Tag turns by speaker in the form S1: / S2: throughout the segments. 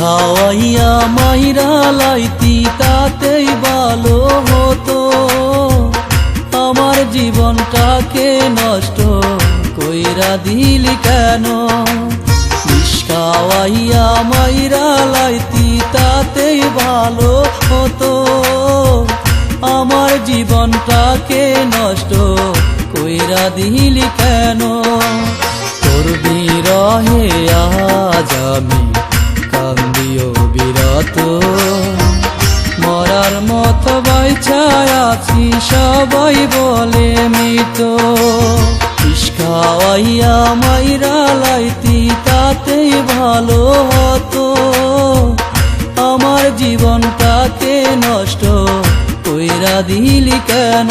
S1: খাওয়াইয়া মাইরা লাইতি, তাতেই ভালো হতো। আমার জীবনটাকে নষ্ট কইরা দিলি কেন? বিষ খাওয়াইয়া মাইরা লাইতি, তাতেই ভালো হতো। আমার জীবনটাকে নষ্ট কইরা দিলি কেন? তোর বিরহে আজ আমি বিরত মরার মতো বাইছায় আছি, সবাই বলে মৃত। বিষ খাওয়াইয়া মাইরা লাইতি, তাতেই ভালো হতো। আমার জীবনটাকে নষ্ট কইরা দিলি কেন?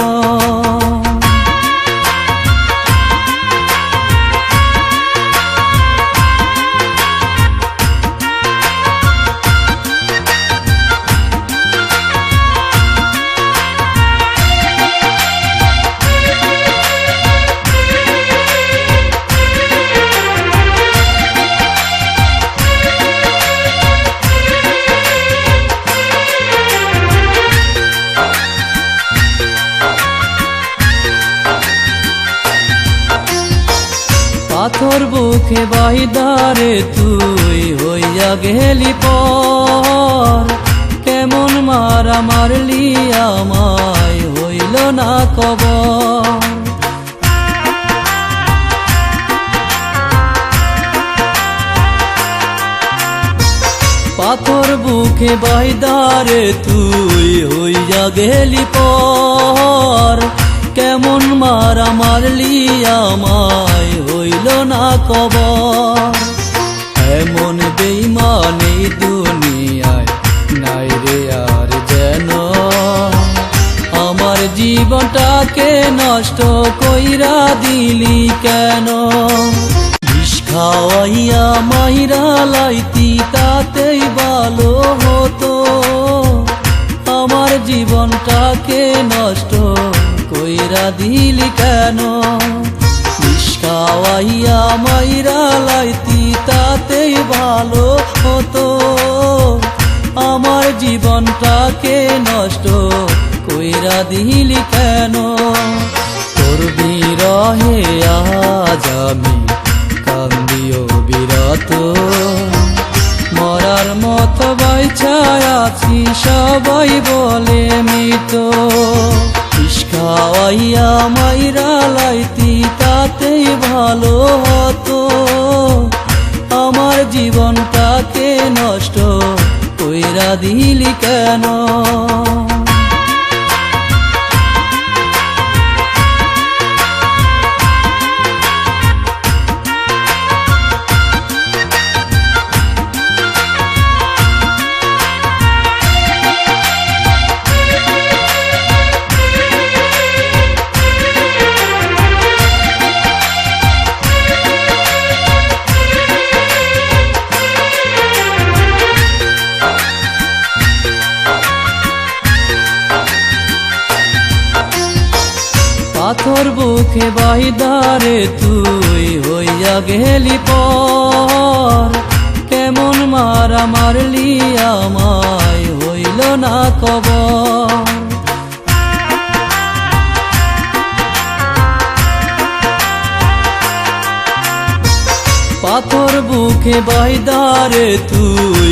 S1: পাথর বুকে বাহিদারে, তুই হইয়া গেলি পর। কেমন মারা মারলি আমায়, হইল না কবর। পাথর বুকে বাইদারে তুই হইয়া গেলি পর। কেমন মারা মারলি আমায় হইল না কব এমন বেইমানি দুনিয়ায় নাই রে আর যেন। আমার জীবনটাকে নষ্ট কইরা দিলি কেন? খাওয়াইয়া মাইরা লাইতি, তাতেই ভালো হতো। আমার জীবনটাকে নষ্ট দিলি কেন? বিষ মাইরা লাইতি, তাতেই ভালো হতো। আমার জীবনটাকে নষ্ট কইরা দিলি কেন? তোর বিরহে আজ আমি কান্দিও বিরত। মরার মতো বাইছায় আছি, সবাই বলে মৃত। খাওয়াইয়া মাইরা লাইতি তাতেই ভালো হতো। আমার জীবনটাকে নষ্ট কইরা দিলি কেন? পাথর বুকে বাহিদারে তুই হইয়া গেলি পর। কেমন মারা মারলি আমায় হইল না কবর। পাথর বুকে বাইদারে তুই